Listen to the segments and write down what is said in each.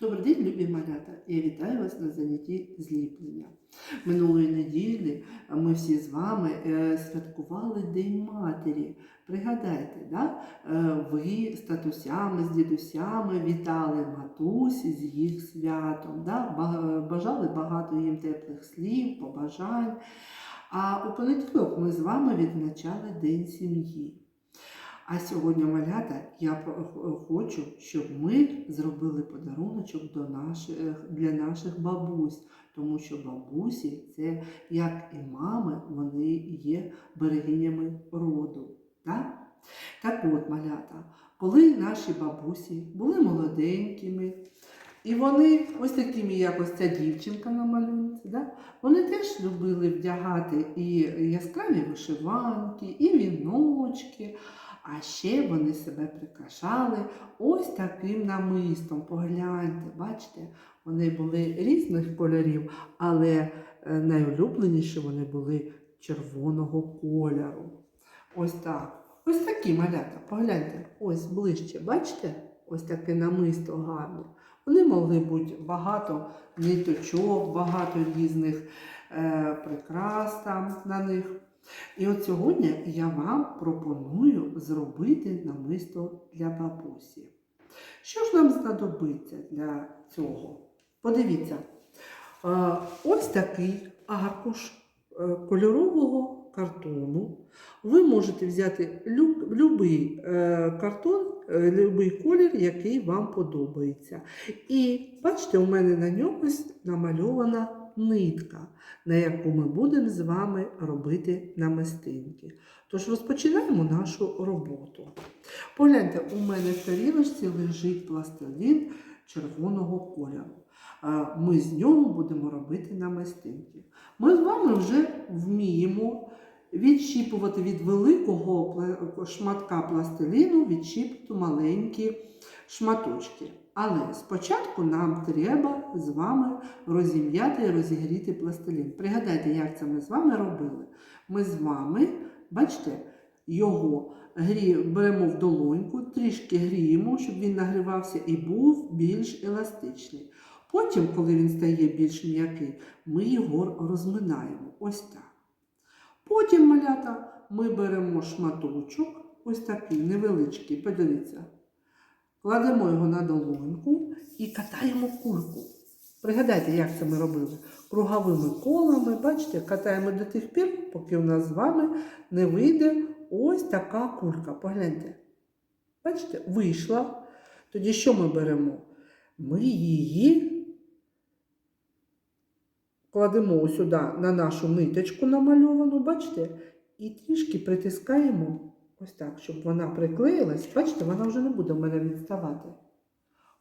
Добрий день, любі малята! Я вітаю вас на занятті зліплення. Минулої неділі ми всі з вами е, святкували День Матері. Пригадайте, да? е, ви з татусями, з дідусями вітали матусі з їх святом, да? Бажали багато їм теплих слів, побажань. А у понеділок ми з вами відзначали День сім'ї. А сьогодні, малята, я хочу, щоб ми зробили подаруночок до наших, для наших бабусь, тому що бабусі це, як і мами, вони є берегинями роду. Так? так от, малята, коли наші бабусі були молоденькими, і вони ось такими, як ось ця дівчинка на малюнці, да? вони теж любили вдягати і яскраві вишиванки, і віночки. А ще вони себе прикрашали ось таким намистом. Погляньте, бачите, вони були різних кольорів, але е, найулюбленіші вони були червоного кольору. Ось так. Ось такі малята. Погляньте, ось ближче, бачите? Ось таке намисто гарне. Вони могли бути багато ниточок, багато різних е, прикрас там на них. І от сьогодні я вам пропоную зробити намисто для бабусі. Що ж нам знадобиться для цього? Подивіться, ось такий аркуш е, кольорового картону. Ви можете взяти любий е, картон, е, любий колір, який вам подобається. І бачите, у мене на ньому намальована нитка на яку ми будемо з вами робити намистинки. Тож розпочинаємо нашу роботу. Погляньте, у мене в тарілочці лежить пластилін червоного кольору. Ми з нього будемо робити намистинки. Ми з вами вже вміємо відщіпувати від великого шматка пластиліну, відщіпити маленькі шматочки. Але спочатку нам треба з вами розім'яти і розігріти пластилін. Пригадайте, як це ми з вами робили. Ми з вами, бачите, його беремо в долоньку, трішки гріємо, щоб він нагрівався і був більш еластичний. Потім, коли він стає більш м'який, ми його розминаємо. Ось так. Потім, малята, ми беремо шматочок, ось такий невеличкий, подивіться. Кладемо його на долоньку і катаємо кульку. Пригадайте, як це ми робили. Круговими колами, бачите, катаємо до тих пір, поки у нас з вами не вийде ось така кулька. Погляньте. Бачите, вийшла. Тоді що ми беремо? Ми її кладемо сюди на нашу ниточку намальовану, бачите, і трішки притискаємо ось так, щоб вона приклеїлась. Бачите, вона вже не буде в мене відставати.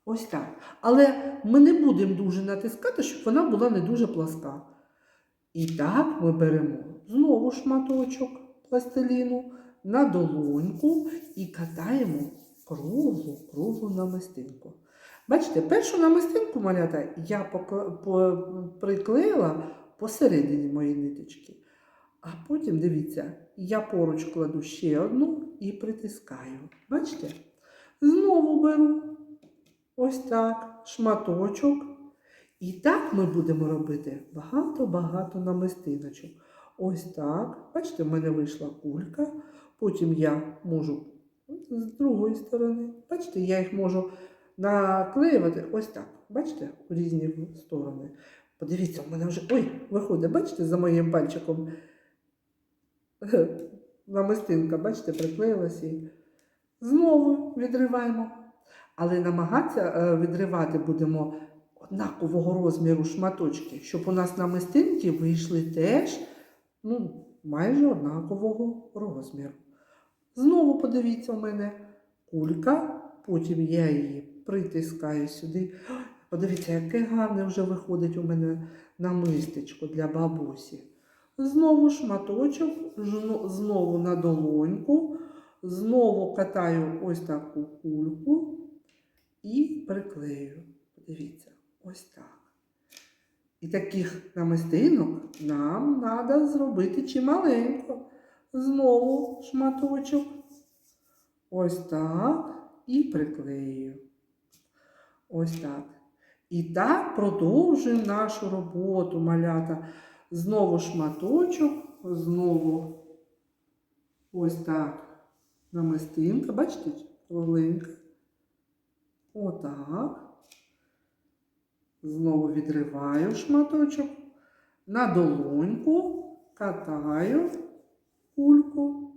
Ось так. Але ми не будемо дуже натискати, щоб вона була не дуже пласка. І так ми беремо знову шматочок пластиліну на долоньку і катаємо круглу, круглу намистинку. Бачите, першу намистинку малята я приклеїла посередині моєї ниточки. А потім, дивіться, я поруч кладу ще одну і притискаю. Бачите? Знову беру ось так, шматочок. І так ми будемо робити багато-багато намистиночок. Ось так. Бачите, в мене вийшла кулька. Потім я можу з другої сторони. Бачите, я їх можу наклеювати ось так. Бачите, у різні сторони. Подивіться, у мене вже. Ой, виходить, бачите, за моїм пальчиком намистинка, бачите, приклеїлася. Знову відриваємо. Але намагатися е, відривати будемо однакового розміру шматочки, щоб у нас намистинки вийшли теж ну, майже однакового розміру. Знову подивіться у мене кулька, потім я її притискаю сюди. Подивіться, яке гарне вже виходить у мене намистечко для бабусі. Знову шматочок, знову на долоньку, знову катаю ось таку кульку і приклею. Подивіться, ось так. І таких намистинок нам треба зробити чималенько. Знову шматочок. Ось так. І приклею. Ось так. І так продовжуємо нашу роботу, малята. Знову шматочок, знову ось так намистинка, бачите, кругленька. Отак. Знову відриваю шматочок. На долоньку катаю кульку.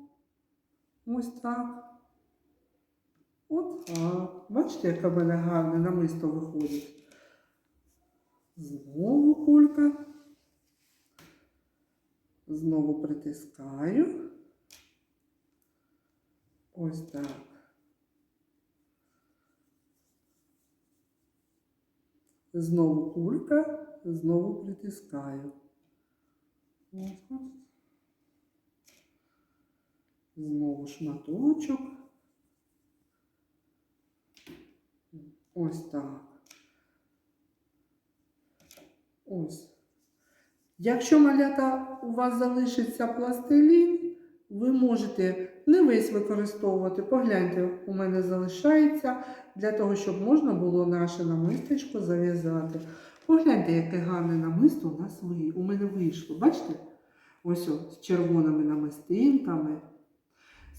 Ось так. От так. Бачите, яка в мене гарне намисто виходить. Знову кулька. Знову притискаю. Ось так. Знову кулька, знову притискаю. Ось. Знову шматочок. Ось так. Ось. Якщо малята у вас залишиться пластилін, ви можете не весь використовувати. Погляньте, у мене залишається для того, щоб можна було наше намистечко зав'язати. Погляньте, яке гарне намисто у нас у мене вийшло. Бачите? Ось о, з червоними намистинками.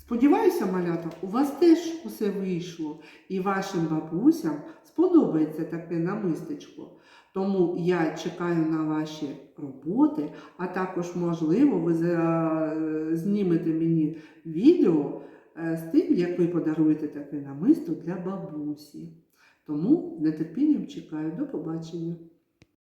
Сподіваюся, малята, у вас теж усе вийшло, і вашим бабусям сподобається таке намистечко. Тому я чекаю на ваші роботи, а також, можливо, ви знімете мені відео е, з тим, як ви подаруєте таке намисто для бабусі. Тому нетерпінням чекаю. До побачення.